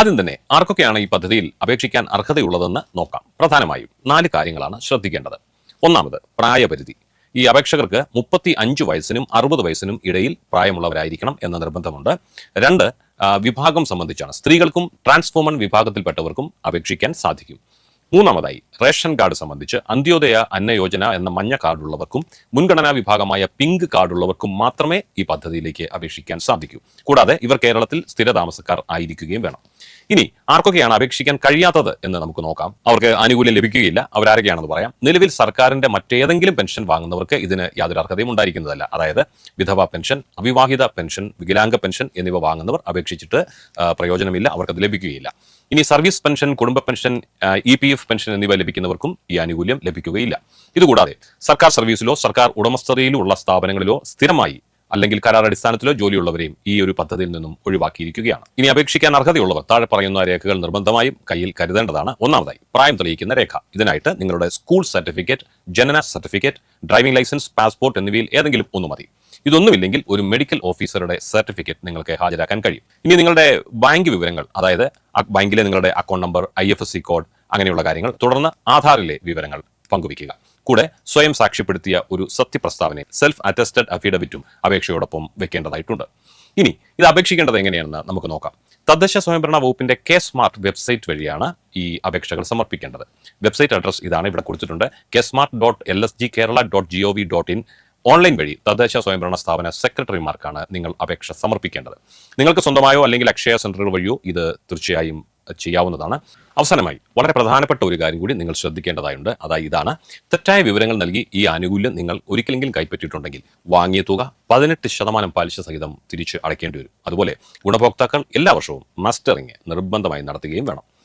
ആദ്യം തന്നെ ആർക്കൊക്കെയാണ് ഈ പദ്ധതിയിൽ അപേക്ഷിക്കാൻ അർഹതയുള്ളതെന്ന് നോക്കാം. പ്രധാനമായും നാല് കാര്യങ്ങളാണ് ശ്രദ്ധിക്കേണ്ടത്. ഒന്നാമത് പ്രായപരിധി. ഈ അപേക്ഷകർക്ക് മുപ്പത്തി അഞ്ച് വയസ്സിനും അറുപത് വയസ്സിനും ഇടയിൽ പ്രായമുള്ളവരായിരിക്കണം എന്ന നിർബന്ധമുണ്ട്. രണ്ട് വിഭാഗം സംബന്ധിച്ചാണ് സ്ത്രീകൾക്കും ട്രാൻസ്ഫോമൺ വിഭാഗത്തിൽപ്പെട്ടവർക്കും അപേക്ഷിക്കാൻ സാധിക്കും. മൂന്നാമതായി റേഷൻ കാർഡ് സംബന്ധിച്ച് അന്ത്യോദയ അന്നയോജന എന്ന മഞ്ഞ കാർഡുള്ളവർക്കും മുൻഗണനാ വിഭാഗമായ പിങ്ക് കാർഡുള്ളവർക്കും മാത്രമേ ഈ പദ്ധതിയിലേക്ക് അപേക്ഷിക്കാൻ സാധിക്കൂ. കൂടാതെ ഇവർ കേരളത്തിൽ സ്ഥിരതാമസക്കാർ ആയിരിക്കുകയും വേണം. ഇനി ആർക്കൊക്കെയാണ് അപേക്ഷിക്കാൻ കഴിയാത്തത് എന്ന് നമുക്ക് നോക്കാം. അവർക്ക് ആനുകൂല്യം ലഭിക്കുകയില്ല. അവരാരൊക്കെയാണെന്ന് പറയാം. നിലവിൽ സർക്കാരിന്റെ മറ്റേതെങ്കിലും പെൻഷൻ വാങ്ങുന്നവർക്ക് ഇതിന് യാതൊരു അർഹതയും ഉണ്ടായിരിക്കുന്നതല്ല. അതായത് വിധവ പെൻഷൻ അവിവാഹിത പെൻഷൻ വികലാംഗ പെൻഷൻ എന്നിവ വാങ്ങുന്നവർ അപേക്ഷിച്ചിട്ട് പ്രയോജനമില്ല. അവർക്ക് അത് ലഭിക്കുകയില്ല. ഇനി സർവീസ് പെൻഷൻ കുടുംബ pension E P F pension എന്നിവ ലഭിക്കുന്നവർക്കും ഈ ആനുകൂല്യം ലഭിക്കുകയില്ല. ഇതുകൂടാതെ സർക്കാർ സർവീസിലോ സർക്കാർ ഉടമസ്ഥതയിലോ ഉള്ള സ്ഥാപനങ്ങളിലോ സ്ഥിരമായി അല്ലെങ്കിൽ കരാർ അടിസ്ഥാനത്തിലോ ജോലിയുള്ളവരെയും ഈ ഒരു പദ്ധതിയിൽ നിന്നും ഒഴിവാക്കിയിരിക്കുകയാണ്. ഇനി അപേക്ഷിക്കാൻ അർഹതയുള്ളവർ താഴെ പറയുന്ന രേഖകൾ നിർബന്ധമായും കയ്യിൽ കരുതേണ്ടതാണ്. ഒന്നാമതായി പ്രായം തെളിയിക്കുന്ന രേഖ. ഇതിനായിട്ട് നിങ്ങളുടെ സ്കൂൾ സർട്ടിഫിക്കറ്റ് ജനന സർട്ടിഫിക്കറ്റ് ഡ്രൈവിംഗ് ലൈസൻസ് പാസ്പോർട്ട് എന്നിവയിൽ ഏതെങ്കിലും ഒന്ന് മതി. ഇതൊന്നുമില്ലെങ്കിൽ ഒരു മെഡിക്കൽ ഓഫീസറുടെ സർട്ടിഫിക്കറ്റ് നിങ്ങൾക്ക് ഹാജരാക്കാൻ കഴിയും. ഇനി നിങ്ങളുടെ ബാങ്ക് വിവരങ്ങൾ അതായത് ബാങ്കിലെ നിങ്ങളുടെ അക്കൗണ്ട് നമ്പർ ഐ കോഡ് അങ്ങനെയുള്ള കാര്യങ്ങൾ തുടർന്ന് ആധാറിലെ വിവരങ്ങൾ പങ്കുവയ്ക്കുക. കൂടെ സ്വയം സാക്ഷ്യപ്പെടുത്തിയ ഒരു സത്യപ്രസ്താവനയും സെൽഫ് അറ്റസ്റ്റഡ് അഫിഡവിറ്റും അപേക്ഷയോടൊപ്പം വെക്കേണ്ടതായിട്ടുണ്ട്. ഇനി ഇത് അപേക്ഷിക്കേണ്ടത് എങ്ങനെയാണെന്ന് നമുക്ക് നോക്കാം. തദ്ദേശ സ്വയംഭരണ വകുപ്പിന്റെ കെ സ്മാർട്ട് വെബ്സൈറ്റ് വഴിയാണ് ഈ അപേക്ഷകൾ സമർപ്പിക്കേണ്ടത്. വെബ്സൈറ്റ് അഡ്രസ് ഇതാണ് ഇവിടെ കൊടുത്തിട്ടുണ്ട്. K smart dot L S G Kerala dot G O V dot in. Online വഴി തദ്ദേശ സ്വയംഭരണ സ്ഥാപന സെക്രട്ടറിമാർക്കാണ് നിങ്ങൾ അപേക്ഷ സമർപ്പിക്കേണ്ടത്. നിങ്ങൾക്ക് സ്വന്തമായോ അല്ലെങ്കിൽ അക്ഷയ സെന്ററുകൾ വഴിയോ ഇത് തീർച്ചയായും ചെയ്യാവുന്നതാണ്. അവസാനമായി വളരെ പ്രധാനപ്പെട്ട ഒരു കാര്യം കൂടി നിങ്ങൾ ശ്രദ്ധിക്കേണ്ടതായുണ്ട്. അതായത് ഇതാണ്. തെറ്റായ വിവരങ്ങൾ നൽകി ഈ ആനുകൂല്യം നിങ്ങൾ ഒരിക്കലെങ്കിലും കൈപ്പറ്റിയിട്ടുണ്ടെങ്കിൽ വാങ്ങിയ തുക പതിനെട്ട് ശതമാനം പലിശ സഹിതം തിരിച്ച് അടയ്ക്കേണ്ടി വരും. അതുപോലെ ഗുണഭോക്താക്കൾ എല്ലാ വർഷവും മസ്റ്ററിങ് നിർബന്ധമായി നടത്തുകയും വേണം.